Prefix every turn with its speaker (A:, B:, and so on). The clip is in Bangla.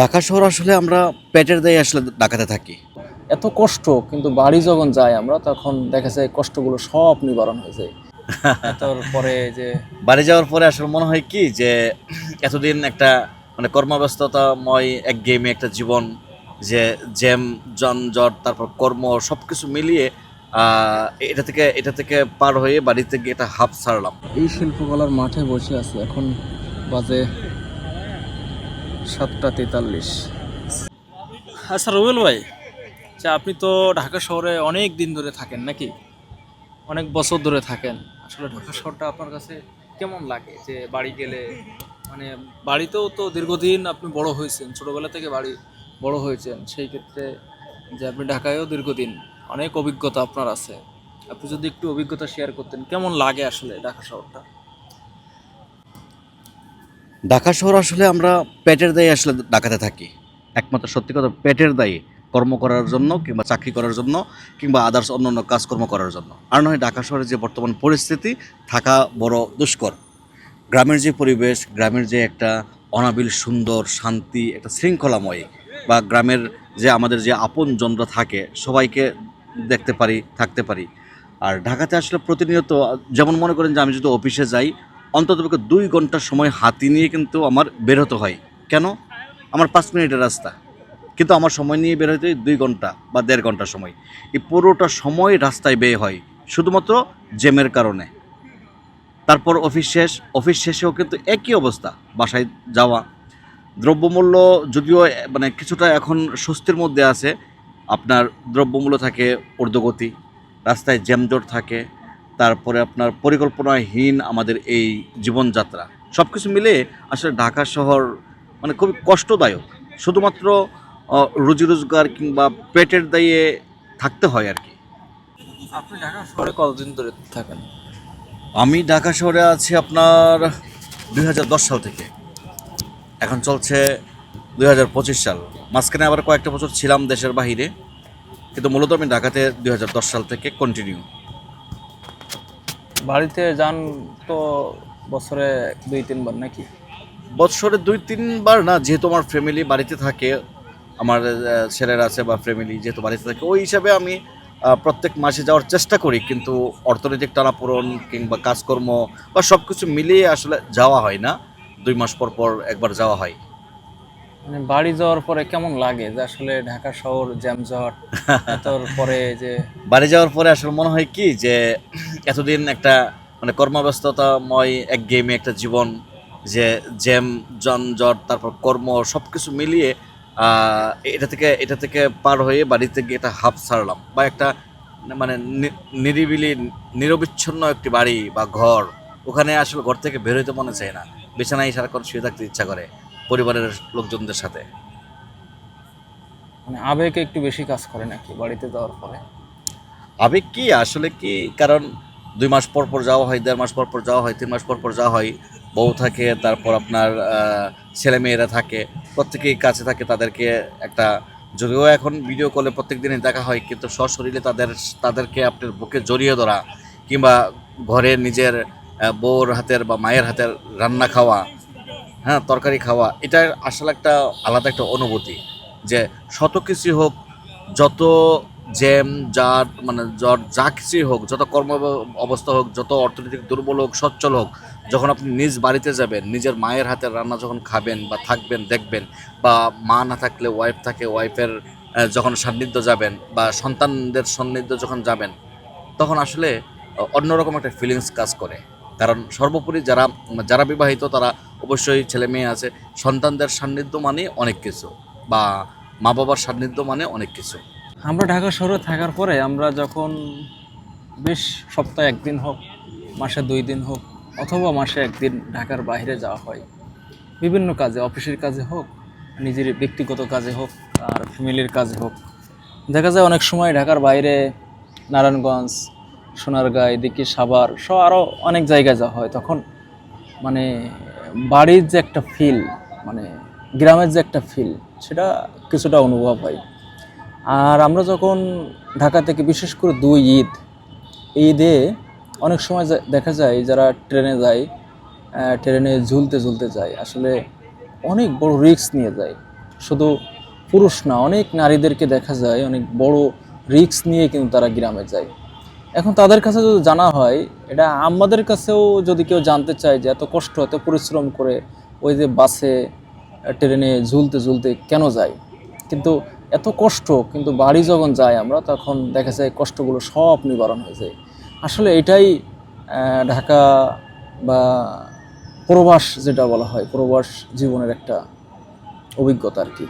A: ঢাকা শহর আসলে আমরা পেটের দায়ে আসলে ঢাকাতে থাকি।
B: এত কষ্ট কিন্তু বাড়ি যখন যাই আমরা তখন দেখা যায় কষ্টগুলো সব নিবারণ হয়ে যায়। তারপরে যে
A: বাড়ি যাওয়ার পরে আসলে মনে হয় কি যে এতদিন একটা মানে কর্মব্যস্ততাময় এক গেমে একটা জীবন যে জ্যাম যানজট তারপর কর্ম সব কিছু মিলিয়ে এটা থেকে এটা থেকে পার হয়ে বাড়িতে গিয়ে একটা হাফ ছাড়লাম।
B: এই শিল্পকলার মাঠে বসে আছি এখন বাজে সাতটা তেতাল্লিশ। আচ্ছা রুবেল ভাই আচ্ছা আপনি তো ঢাকা শহরে অনেক দিন ধরে থাকেন নাকি? অনেক বছর ধরে থাকেন। আসলে ঢাকা শহরটা আপনার কাছে কেমন লাগে? যে বাড়ি গেলে মানে বাড়িতেও তো দীর্ঘদিন আপনি বড় হয়েছেন, ছোটোবেলা থেকে বাড়ি বড় হয়েছেন, সেই ক্ষেত্রে যে আপনি ঢাকায়ও দীর্ঘদিন অনেক অভিজ্ঞতা আপনার আছে। আপনি যদি একটু অভিজ্ঞতা শেয়ার করতেন, কেমন লাগে আসলে ঢাকা শহরটা?
A: ঢাকা শহর আসলে আমরা পেটের দায়ে আসলে ঢাকাতে থাকি। একমাত্র সত্যি কথা, পেটের দায়ে কর্ম করার জন্য কিংবা চাকরি করার জন্য কিংবা আদার্স অন্য অন্য কাজকর্ম করার জন্য। আর নয়, ঢাকা শহরের যে বর্তমান পরিস্থিতি, থাকা বড় দুষ্কর। গ্রামের যে পরিবেশ, গ্রামের যে একটা অনাবিল সুন্দর, শান্তি, একটা শৃঙ্খলাময় বা গ্রামের যে আমাদের যে আপন জনরা থাকে, সবাইকে দেখতে পারি, থাকতে পারি। আর ঢাকাতে আসলে প্রতিনিয়ত, যেমন মনে করেন যে আমি যদি অফিসে যাই অন্তত দুই ঘণ্টা সময় হাতি নিয়ে কিন্তু আমার বের হতে হয়। কেন? আমার পাঁচ মিনিটের রাস্তা। কিন্তু আমার সময় নিয়ে বের হতে দুই ঘণ্টা বা দেড় ঘণ্টা সময়। এই পুরোটা সময় রাস্তায় ব্যয় হয়, শুধুমাত্র জ্যামের কারণে। তারপর অফিস শেষ। অফিস শেষেও কিন্তু একই অবস্থা, বাসায় যাওয়া। দ্রব্যমূল্য যদিও মানে কিছুটা এখন স্বস্তির মধ্যে আছে। আপনার দ্রব্যমূল্য থাকে, ঊর্ধ্বগতি। রাস্তায় জ্যামজট থাকে। তারপরে আপনার পরিকল্পনাহীন আমাদের এই জীবনযাত্রা। সব কিছু মিলে আসলে ঢাকা শহর মানে খুবই কষ্টদায়ক। শুধুমাত্র রুজি রোজগার কিংবা পেটের দায়ে থাকতে হয় আর কি।
B: আপনি ঢাকা শহরে কতদিন ধরে থাকেন?
A: আমি ঢাকা শহরে আছি আপনার দুই হাজার দশ সাল থেকে। এখন চলছে দু হাজার পঁচিশ সাল। মাঝখানে আবার কয়েকটা বছর ছিলাম দেশের বাহিরে। কিন্তু মূলত আমি ঢাকাতে দুই হাজার দশ সাল থেকে কন্টিনিউ
B: বাড়িতে যান তো বছরে দুই, তিনবার নাকি?
A: বছরে দুই, তিনবার না, যেহেতু আমার ফ্যামিলি বাড়িতে থাকে, আমার ছেলেরা আছে বা ফ্যামিলি যেহেতু বাড়িতে থাকে, ওই হিসাবে আমি প্রত্যেক মাসে যাওয়ার চেষ্টা করি, কিন্তু অর্থনৈতিক টানাপোড়ন কিংবা কাজকর্ম বা সব কিছু মিলিয়ে আসলে যাওয়া হয় না। দুই মাস পর পর একবার যাওয়া হয়।
B: মানে বাড়ি যাওয়ার পরে কেমন লাগে যে আসলে ঢাকা শহর জ্যামজট তারপরে যে
A: বাড়ি যাওয়ার পরে আসলে মনে হয় কি যে এতদিন একটা মানে কর্মব্যস্ততাময় এক গেমে একটা জীবন যে জ্যাম, যানজট, তারপর কর্ম সব কিছু মিলিয়ে এটা থেকে এটা থেকে পার হয়ে বাড়িতে গিয়ে একটা হাফ ছাড়লাম বা একটা মানে নিরিবিলি, নিরবিচ্ছিন্ন একটি বাড়ি বা ঘর, ওখানে আসলে ঘর থেকে বের হইতে মনে চায় না। বিছানায় সারাক্ষণ শুয়ে থাকতে ইচ্ছা করে। পরিবারের লোকজনদের সাথে।
B: মানে আবেগে একটু বেশি কাজ করে নাকি বাড়িতে যাওয়ার পরে?
A: আবেগ কি? আসলে কি? কারণ দুই মাস পর পর যাওয়া হয় দেড় মাস পর পর যাওয়া হয় তিন মাস পর পর যাওয়া হয়। বউ থাকে তারপর আপনার আহ, ছেলে মেয়েরা থাকে। প্রত্যেকেই কাছে থাকে তাদেরকে একটা যদিও এখন ভিডিও কলে প্রত্যেক দিনই দেখা হয় কিন্তু সশরীরে তাদের তাদেরকে আপনার বুকে জড়িয়ে ধরা কিংবা ঘরে নিজের বউর হাতের বা মায়ের হাতের রান্না খাওয়া হ্যাঁ তরকারি খাওয়া এটা আসলে একটা আলাদা একটা অনুভূতি যে শত কিছু হোক, যত জ্যাম জাট মানে জট যা কিছুই হোক, যত কর্ম অবস্থা হোক, যত অর্থনৈতিক দুর্বল হোক, সচ্ছল হোক, যখন আপনি নিজ বাড়িতে যাবেন, নিজের মায়ের হাতের রান্না যখন খাবেন বা থাকবেন, দেখবেন, বা মা না থাকলে ওয়াইফ থাকে ওয়াইফের যখন সান্নিধ্য যাবেন বা সন্তানদের সান্নিধ্য যখন যাবেন, তখন আসলে অন্যরকম একটা ফিলিংস কাজ করে। কারণ সর্বোপরি যারা যারা বিবাহিত তারা অবশ্যই ছেলে মেয়ে আছে, সন্তানদের সান্নিধ্য মানে অনেক কিছু বা মা বাবার সান্নিধ্য মানে অনেক কিছু।
B: আমরা ঢাকা শহরে থাকার পরে আমরা যখন বেশ সপ্তাহে একদিন হোক, মাসে দুই দিন হোক, অথবা মাসে একদিন ঢাকার বাইরে যাওয়া হয়, বিভিন্ন কাজে, অফিসের কাজে হোক, নিজের ব্যক্তিগত কাজে হোক, আর ফ্যামিলির কাজে হোক, দেখা যায় অনেক সময় ঢাকার বাইরে নারায়ণগঞ্জ, সোনারগাঁ, এদিকে সাভার সব আরও অনেক জায়গায় যাওয়া হয়, তখন মানে বাড়ির যে একটা ফিল মানে গ্রামের যে একটা ফিল সেটা কিছুটা অনুভব হয়। আর আমরা যখন ঢাকা থেকে বিশেষ করে দুই ঈদ, ঈদে অনেক সময় দেখা যায় যারা ট্রেনে যায় ট্রেনে ঝুলতে ঝুলতে যায়, আসলে অনেক বড় রিস্ক নিয়ে যায়। শুধু পুরুষ না, অনেক নারীদেরকে দেখা যায় অনেক বড় রিস্ক নিয়ে কিন্তু তারা গ্রামে যায়। এখন তাদের কাছে যদি জানা হয়, এটা আমাদের কাছেও যদি কেউ জানতে চায় যে এত কষ্ট, এত পরিশ্রম করে ওই যে বাসে, ট্রেনে ঝুলতে ঝুলতে কেন যায়? কিন্তু এত কষ্ট, কিন্তু বাড়ি যখন যাই আমরা, তখন দেখা যায় কষ্টগুলো সব নিবারণ হয়ে যায়। আসলে এটাই ঢাকা বা প্রবাস যেটা বলা হয়, প্রবাস জীবনের একটা অভিজ্ঞতা আর কি।